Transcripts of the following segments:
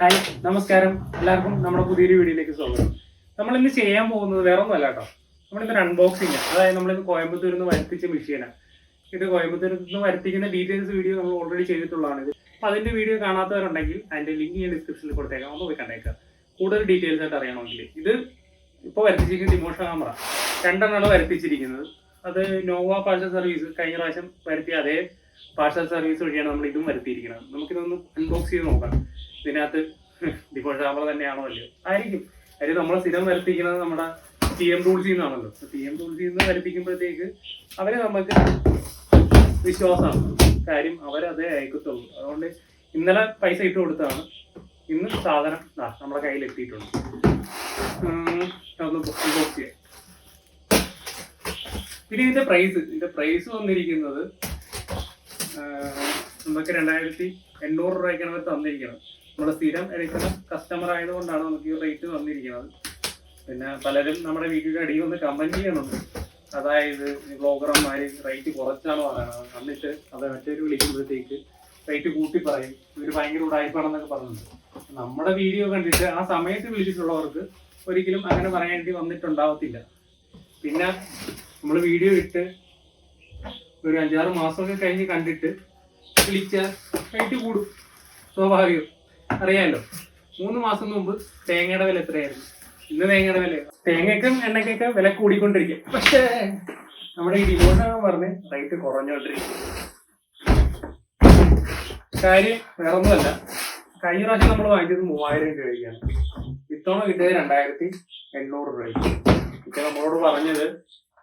Hi നമസ്കാരം. എല്ലാവർക്കും നമ്മുടെ പുതിയൊരു വീഡിയോയിലേക്ക് സ്വാഗതം. നമ്മൾ ഇന്ന് ചെയ്യാൻ പോകുന്നത് വേറെ ഒന്നുമല്ല കേട്ടോ നമ്മളിന്നൊരു അൺബോക്സിങ് അതായത് നമ്മളിന്ന് കോയമ്പത്തൂരിൽ നിന്ന് വരുത്തിച്ച മെഷീനാണ് ഇത് കോയമ്പത്തൂരിൽ നിന്ന് വരുത്തിക്കുന്ന ഡീറ്റെയിൽസ് വീഡിയോ നമ്മൾ ഓൾറെഡി ചെയ്തിട്ടുള്ളതാണ് ഇത്. അപ്പോൾ അതിന്റെ വീഡിയോ കാണാത്തവരുണ്ടെങ്കിൽ അതിന്റെ ലിങ്ക് ഞാൻ ഡിസ്ക്രിപ്ഷനിൽ കൊടുത്തേക്കാം. ഒന്ന് പോയി കണ്ടേക്കുക കൂടുതൽ ഡീറ്റെയിൽസ് ആയിട്ട് അറിയണമെങ്കിൽ. ഇത് ഇപ്പോൾ വരുത്തിച്ചിരിക്കുന്ന ഡിമോഷൻ ക്യാമറ രണ്ടെണ്ണമാണ് വരുത്തിച്ചിരിക്കുന്നത്. അത് നോവ പാർസൽ സർവീസ് കഴിഞ്ഞ പ്രാവശ്യം വരുത്തിയ അതേ പാർസൽ സർവീസ് വഴിയാണ് നമ്മൾ ഇതും വരുത്തിയിരിക്കുന്നത്. നമുക്കിതൊന്ന് അൺബോക്സ് ചെയ്ത് നോക്കാം. ഇതിനകത്ത് ഡിഫോൾട്ട് ആവുമ്പോൾ തന്നെയാണോ അല്ലയോ? ആയിരിക്കും. കാര്യം നമ്മളെ സ്ഥിരം വരുത്തിക്കുന്നത് നമ്മുടെ ടി എം ടൂൾസിൽ നിന്നാണല്ലോ. ടി എം ടൂൾസിൽ നിന്ന് വരുത്തിക്കുമ്പോഴത്തേക്ക് അവർ നമുക്ക് വിശ്വാസമാണ്. കാര്യം അവരതേ അയക്കത്തുള്ളൂ അതുകൊണ്ട് ഇന്നലെ പൈസ ഇട്ട് കൊടുത്താണ് ഇന്ന് സാധനം നമ്മുടെ കയ്യിൽ എത്തിയിട്ടുണ്ട്. പിന്നെ ഇതിന്റെ പ്രൈസ് ഇതിന്റെ പ്രൈസ് വന്നിരിക്കുന്നത് നമുക്ക് രണ്ടായിരത്തി എണ്ണൂറ് രൂപയ്ക്കാണ് അവർ നമ്മുടെ സ്ഥിരം എടുക്കുന്ന കസ്റ്റമർ ആയതുകൊണ്ടാണ് നമുക്ക് ഈ റേറ്റ് വന്നിരിക്കുന്നത്. പിന്നെ പലരും നമ്മുടെ വീഡിയോയുടെ അടിയിൽ വന്ന് കമന്റ് ചെയ്യുന്നുണ്ട്. അതായത് ബ്ലോഗർമാർ റേറ്റ് കുറച്ചാണ് പറയുന്നത് എന്നിട്ട് അത് മറ്റൊരു വിളിക്കുമ്പോഴത്തേക്ക് റേറ്റ് കൂട്ടി പറയും. ഇവർ ഭയങ്കര ഉടായ്പാണെന്നൊക്കെ പറഞ്ഞിട്ടുണ്ട്. നമ്മുടെ വീഡിയോ കണ്ടിട്ട് ആ സമയത്ത് വിളിച്ചിട്ടുള്ളവർക്ക് ഒരിക്കലും അങ്ങനെ പറയേണ്ടി വന്നിട്ടുണ്ടാവത്തില്ല. പിന്നെ നമ്മൾ വീഡിയോ ഇട്ട് ഒരു അഞ്ചാറ് മാസമൊക്കെ കഴിഞ്ഞ് കണ്ടിട്ട് വിളിച്ച റേറ്റ് കൂടും. സ്വാഭാവികം. അറിയാമല്ലോ മൂന്ന് മാസം മുമ്പ് തേങ്ങയുടെ വില എത്രയായിരുന്നു? ഇന്ന് തേങ്ങയുടെ വില. തേങ്ങയ്ക്കും എണ്ണയ്ക്കൊക്കെ വില കൂടിക്കൊണ്ടിരിക്കും. പക്ഷേ നമ്മുടെ ഈ ഡിമോഷൻ പറഞ്ഞ് റേറ്റ് കുറഞ്ഞുകൊണ്ടിരിക്കും. കാര്യം വേറൊന്നുമല്ല. കഴിഞ്ഞ പ്രാവശ്യം നമ്മൾ വാങ്ങിച്ചത് മൂവായിരം രൂപയ്ക്കാണ് ഇത്തവണ കിട്ടിയത് രണ്ടായിരത്തി എണ്ണൂറ് രൂപയ്ക്ക് ഇപ്പൊ നമ്മളോട് പറഞ്ഞത്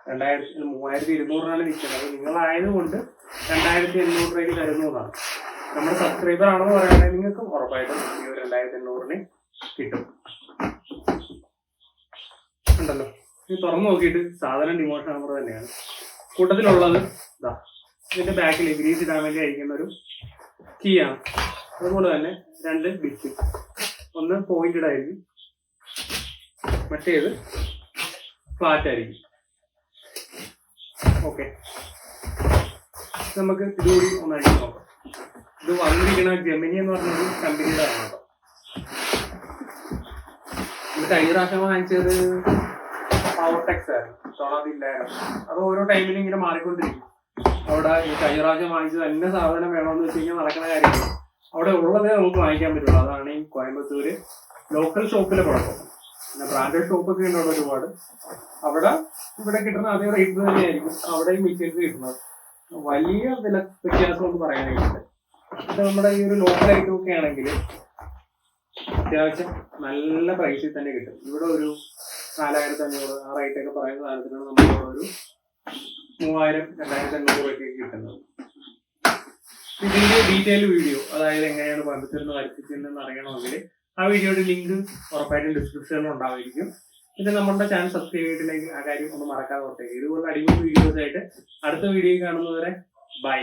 രണ്ടായിരത്തി മൂവായിരത്തി ഇരുന്നൂറിനാണ് നിൽക്കുന്നത് നിങ്ങളായതുകൊണ്ട് രണ്ടായിരത്തി എണ്ണൂറ് രൂപയ്ക്ക് തരുന്നു എന്നാണ് നമ്മുടെ സബ്സ്ക്രൈബർ ആണെന്ന് പറയുകയാണെങ്കിൽ നിങ്ങൾക്ക് ഉറപ്പായിട്ടും ഈ ഒരു രണ്ടായിരത്തി എണ്ണൂറിന് കിട്ടും. ഉണ്ടല്ലോ. ഇത് തുറന്നു നോക്കിയിട്ട് സാധാരണ ഡിമോഷൻ നമ്പർ തന്നെയാണ്. കൂട്ടത്തിലുള്ളത് ഇതാ ഇതിന്റെ ബാക്കിൽ ഗ്രീസ് ഇടാൻ വേണ്ടി അയക്കുന്ന ഒരു കീ ആണ്. അതുപോലെ തന്നെ രണ്ട് ബിറ്റ് ഒന്ന് പോയിന്റഡ് ആയിരിക്കും മറ്റേത് ഫ്ലാറ്റ് ആയിരിക്കും. ഓക്കെ നമുക്ക് ഇതുകൂടി ഒന്ന് അടിച്ച് നോക്കാം. ഇത് വന്നിരിക്കുന്ന ജെമിനി എന്ന് പറഞ്ഞ ഒരു കമ്പനിയുടെ ആണ് ഇത് കഴിഞ്ഞ പ്രാവശ്യം വാങ്ങിച്ചത് പവർടെക്സ് ആയിരുന്നു. ഇത്തവണ അതില്ലായിരുന്നു. അത് ഓരോ ടൈമിലും ഇങ്ങനെ മാറിക്കൊണ്ടിരിക്കും. അവിടെ ഈ കഴിഞ്ഞ പ്രാവശ്യം വാങ്ങിച്ചത് തന്നെ സാധനം വേണമെന്ന് വെച്ച് കഴിഞ്ഞാൽ നടക്കുന്ന കാര്യമാണ് അവിടെ ഉള്ളതേ നമുക്ക് വാങ്ങിക്കാൻ പറ്റുള്ളൂ. അതാണ് ഈ കോയമ്പത്തൂര് ലോക്കൽ ഷോപ്പിലെ കുഴപ്പം. പിന്നെ ബ്രാൻഡഡ് ഷോപ്പൊക്കെ ഉണ്ട് ഒരുപാട്. അവിടെ ഇവിടെ കിട്ടുന്ന അതേ റേറ്റ് തന്നെയായിരിക്കും അവിടെ ഈ മെറ്റീരിയൽസ് കിട്ടുന്നത്. വലിയ വില വ്യത്യാസം ഒന്നും പറയാനായിട്ട് ഇത് നമ്മുടെ ഈ ഒരു ലോക്കൽ ഐറ്റം ഒക്കെ ആണെങ്കിൽ അത്യാവശ്യം നല്ല പ്രൈസിൽ തന്നെ കിട്ടും. ഇവിടെ ഒരു നാലായിരത്തി അഞ്ഞൂറ് ആ റേറ്റ് ഒക്കെ പറയുന്ന സാധനത്തിനാണ് നമ്മളിവിടെ ഒരു മൂവായിരം രണ്ടായിരത്തി അഞ്ഞൂറ് രൂപയ്ക്ക് കിട്ടുന്നത് ഇതിന്റെ ഡീറ്റെയിൽ വീഡിയോ അതായത് എങ്ങനെയാണ് പഠിച്ചിരുന്ന വരുത്തിക്കുന്നതെന്ന് അറിയണമെങ്കിൽ ആ വീഡിയോയുടെ ലിങ്ക് ഉറപ്പായിട്ടും ഡിസ്ക്രിപ്ഷനിൽ ഉണ്ടായിരിക്കും പിന്നെ നമ്മുടെ ചാനൽ സബ്സ്ക്രൈബ് ചെയ്തിട്ടുണ്ടെങ്കിൽ ആ കാര്യം ഒന്ന് മറക്കാതെ ഓർത്തേക്ക്. ഇതുപോലെ അടിപൊളി വീഡിയോസ് ആയിട്ട് അടുത്ത വീഡിയോ കാണുന്നവരെ ബൈ